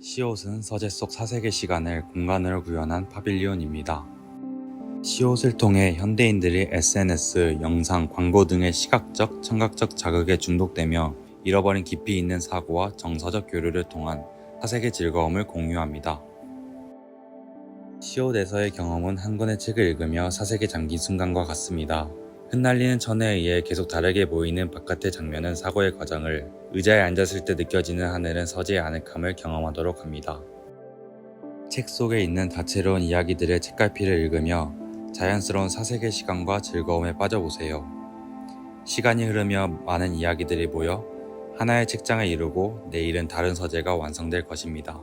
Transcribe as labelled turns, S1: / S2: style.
S1: 시옷은 서재 속 사색의 시간을 공간으로 구현한 파빌리온입니다. 시옷을 통해 현대인들이 SNS, 영상, 광고 등의 시각적, 청각적 자극에 중독되며 잃어버린 깊이 있는 사고와 정서적 교류를 통한 사색의 즐거움을 공유합니다. 시옷에서의 경험은 한 권의 책을 읽으며 사색에 잠긴 순간과 같습니다. 흩날리는 천에 의해 계속 다르게 보이는 바깥의 장면은 사고의 과정을, 의자에 앉았을 때 느껴지는 하늘은 서재의 아늑함을 경험하도록 합니다. 책 속에 있는 다채로운 이야기들의 책갈피를 읽으며 자연스러운 사색의 시간과 즐거움에 빠져보세요. 시간이 흐르며 많은 이야기들이 모여 하나의 책장을 이루고 내일은 다른 서재가 완성될 것입니다.